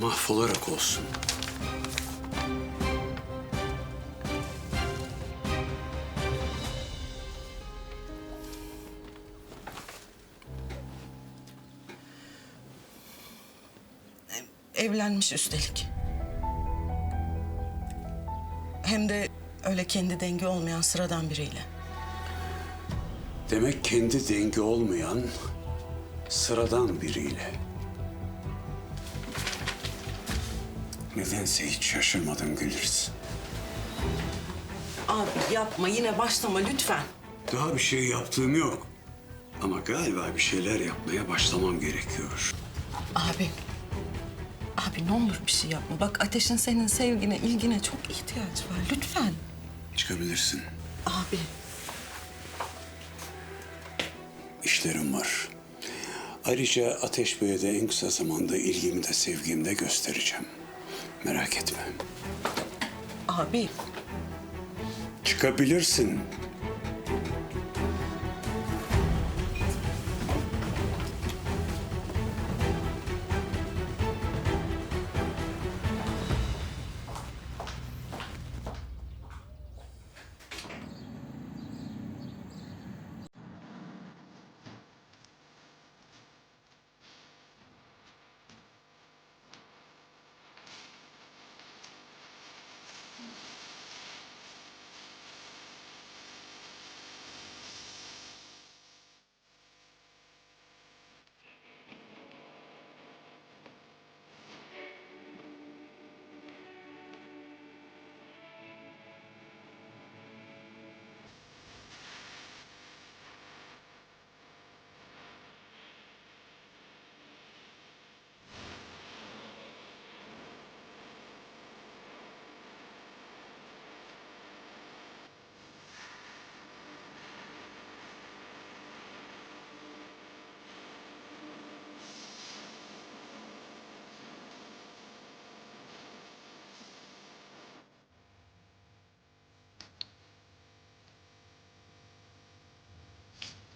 mahvolarak olsun. Evlenmiş üstelik. Hem de öyle kendi dengi olmayan sıradan biriyle. Demek kendi dengi olmayan sıradan biriyle. Nedense hiç şaşırmadım Gülriz. Abi yapma yine başlama lütfen. Daha bir şey yaptığım yok. Ama galiba bir şeyler yapmaya başlamam gerekiyor. Abi. Abi ne olur bir şey yapma. Bak Ateş'in senin sevgine, ilgine çok ihtiyacı var. Lütfen. Çıkabilirsin. Abi. İşlerim var. Ayrıca Ateş Bey'e de en kısa zamanda ilgimi de sevgimi de göstereceğim. Merak etme. Abi. Çıkabilirsin.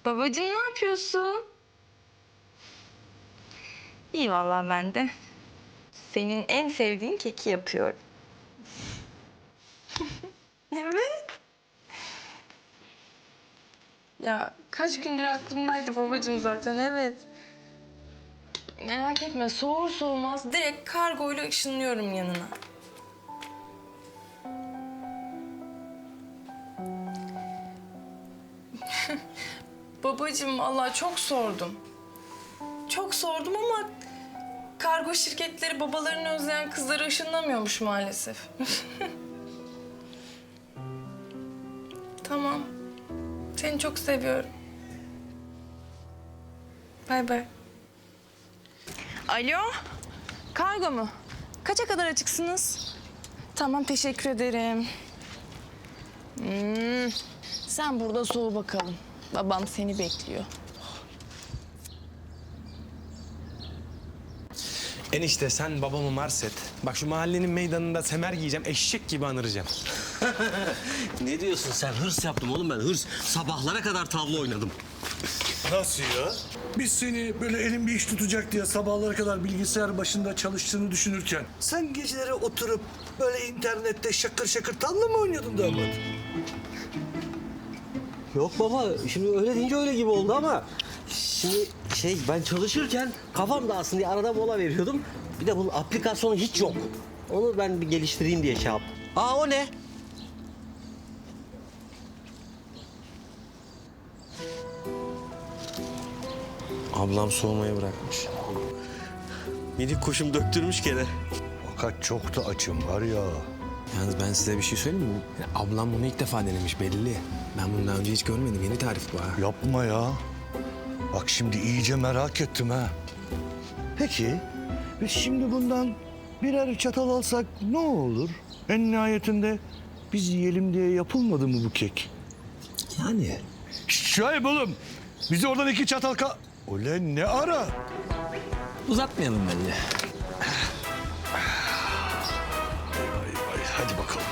Babacığım ne yapıyorsun? İyi vallahi ben de. Senin en sevdiğin keki yapıyorum. evet. Ya kaç gündür aklımdaydı babacığım zaten evet. Merak etme soğur soğumaz direkt kargoyla ışınlıyorum yanına. Babacığım Allah çok sordum. Çok sordum ama kargo şirketleri babalarını özleyen kızları ışınlamıyormuş maalesef. tamam. Seni çok seviyorum. Bay bay. Alo. Kargo mu? Kaça kadar açıksınız? Tamam teşekkür ederim. Hmm, Sen burada soğu bakalım. Babam seni bekliyor. Enişte sen babamı mars et. Bak şu mahallenin meydanında semer giyeceğim, eşek gibi anıracağım. Ne diyorsun sen? Hırs yaptım oğlum ben hırs. Sabahlara kadar tavla oynadım. Nasıl ya? Biz seni böyle elin bir iş tutacak diye sabahlara kadar bilgisayar başında çalıştığını düşünürken... ...sen geceleri oturup böyle internette şakır şakır tavla mı oynuyordun damat? Yok baba şimdi öyle deyince öyle gibi oldu ama... Şimdi şey ben çalışırken kafam dağılsın diye arada mola veriyordum. Bir de bunun aplikasyonu hiç yok. Onu ben bir geliştireyim diye şey yaptım. Aa o ne? Ablam soğumayı bırakmış. Minik kuşum döktürmüş gene. Fakat çok da açım var ya. Yalnız ben size bir şey söyleyeyim mi? Yani ablam bunu ilk defa denemiş belli. Ben bunu daha önce hiç görmedim. Yeni tarif bu ha. Yapma ya. Bak şimdi iyice merak ettim ha. Peki biz şimdi bundan birer çatal alsak ne olur? En nihayetinde biz yiyelim diye yapılmadı mı bu kek? Yani. Şahip oğlum. Bize oradan iki çatal ka... Ulan ne ara? Uzatmayalım bence. Hadi bakalım.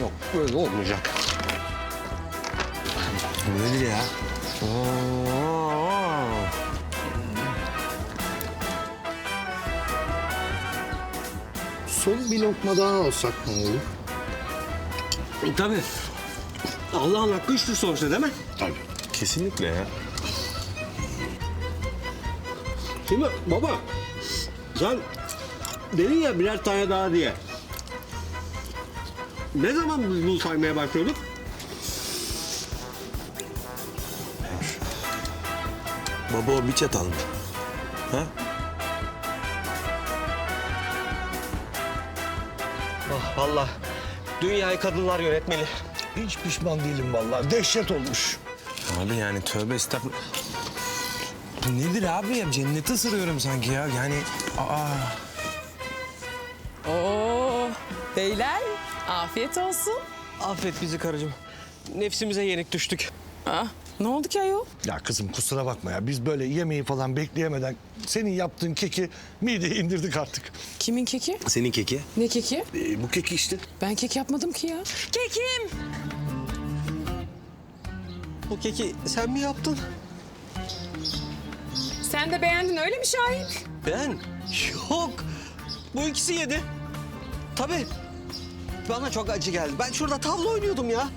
Yok böyle olmayacak. Böyle ya. Oo. Son bir lokma daha alsak ne olur? E, tabii. Allah'ın hakkı üçtür sonuçta değil mi? Tabii. Kesinlikle ya. Değil mi baba? Sen dedin ya birer tane daha diye. Ne zaman biz bunu saymaya başlıyorduk? Baba o bir çatal mı? Ha? Ah vallahi dünyayı kadınlar yönetmeli. Hiç pişman değilim vallahi. Dehşet olmuş. Abi yani tövbe estağfurullah. Nedir abi ya? Cenneti ısırıyorum sanki ya. Yani aa. Oo, beyler afiyet olsun. Affet bizi karıcığım. Nefsimize yenik düştük. Ah, ne oldu ki ayol? Ya kızım kusura bakma ya. Biz böyle yemeği falan bekleyemeden senin yaptığın keki mideye indirdik artık. Kimin keki? Senin keki? Ne keki? Ee, bu keki işte. Ben kek yapmadım ki ya. Kekim! O keki sen mi yaptın? Sen de beğendin öyle mi Şahit? Ben? Yok. Bu ikisi yedi. Tabii. Bana çok acı geldi. Ben şurada tavla oynuyordum ya.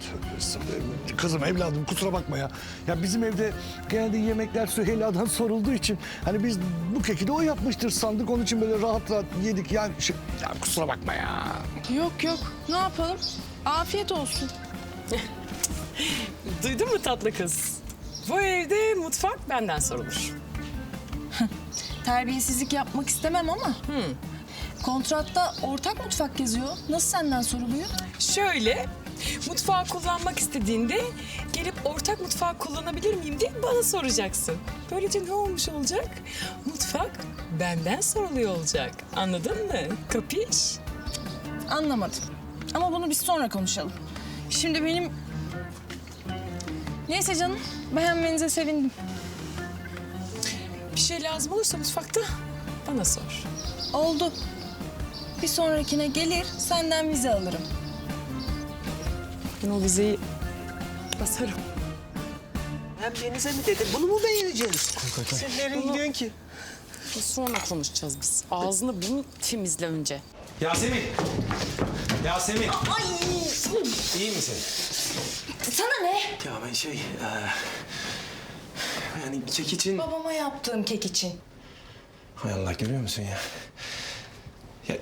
Kızım evladım kusura bakma ya. Ya bizim evde genelde yemekler Süheyla'dan sorulduğu için hani biz bu keki de o yapmıştır sandık. Onun için böyle rahat rahat yedik. Ya, şey, ya kusura bakma ya. Yok yok. Ne yapalım? Afiyet olsun. Duydun mu tatlı kız? Bu evde mutfak benden sorulur. Terbiyesizlik yapmak istemem ama. Kontratta ortak mutfak yazıyor. Nasıl senden soruluyor? Şöyle, mutfağı kullanmak istediğinde gelip ortak mutfağı kullanabilir miyim diye bana soracaksın. Böylece ne olmuş olacak? Mutfak benden soruluyor olacak. Anladın mı? Kapiş? Anlamadım. Ama bunu biz sonra konuşalım. Şimdi benim... Neyse canım, beğenmenize sevindim. Bir şey lazım olursa mutfakta bana sor. Oldu. Bir sonrakine gelir, senden vize alırım. Ben o vizeyi basarım. Hem denize mi dedi? Bunu mu beğeneceğiz? Sen nereye gidiyorsun ki? Sonra konuşacağız biz. Ağzını bunu temizle önce. Yasemin. Yasemin. Ay. İyi misin? Sana ne? Ya ben şey... eee, yani kek için... Babama yaptığım kek için. Hay Allah görüyor musun ya? Ya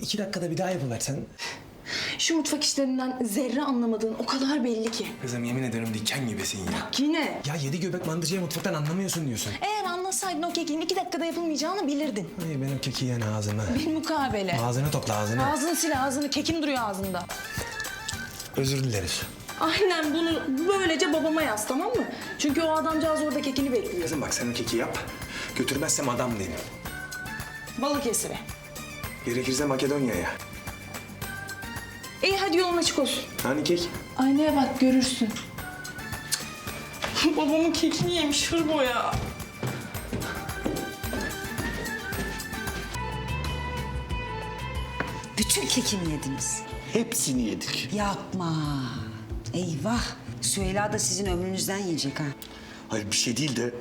iki dakikada bir daha yapıversen. Şu mutfak işlerinden zerre anlamadığın o kadar belli ki. Kızım yemin ederim diken gibisin ya. Yine. Ya yedi göbek mandıcıya mutfaktan anlamıyorsun diyorsun. Eğer anlasaydın o kekin iki dakikada yapılmayacağını bilirdin. Ay benim keki yani ağzını. Bir mukabele. Ağzını topla ağzını. Ağzını sil ağzını, kekim duruyor ağzında. Özür dileriz. Aynen bunu böylece babama yaz tamam mı? Çünkü o adamcağız orada kekini bekliyor. Kızım bak sen o keki yap. Götürmezsem adam değilim. Balıkesir'e. Gerekirse Makedonya'ya. İyi hadi yolun açık olsun. Hani kek? Aynaya bak görürsün. Babamın kekini yemiş hırbo ya. Bütün kekini yediniz. Hepsini yedik. Yapma. Eyvah. Süheyla da sizin ömrünüzden yiyecek ha. Hayır bir şey değil de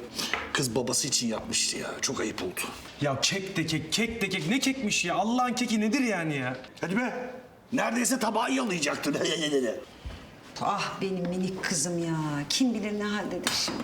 kız babası için yapmıştı ya. Çok ayıp oldu. Ya kek de kek, kek de kek. Ne kekmiş ya? Allah'ın keki nedir yani ya? Hadi be. Neredeyse tabağı yalayacaktın. Ah benim minik kızım ya. Kim bilir ne haldedir şimdi.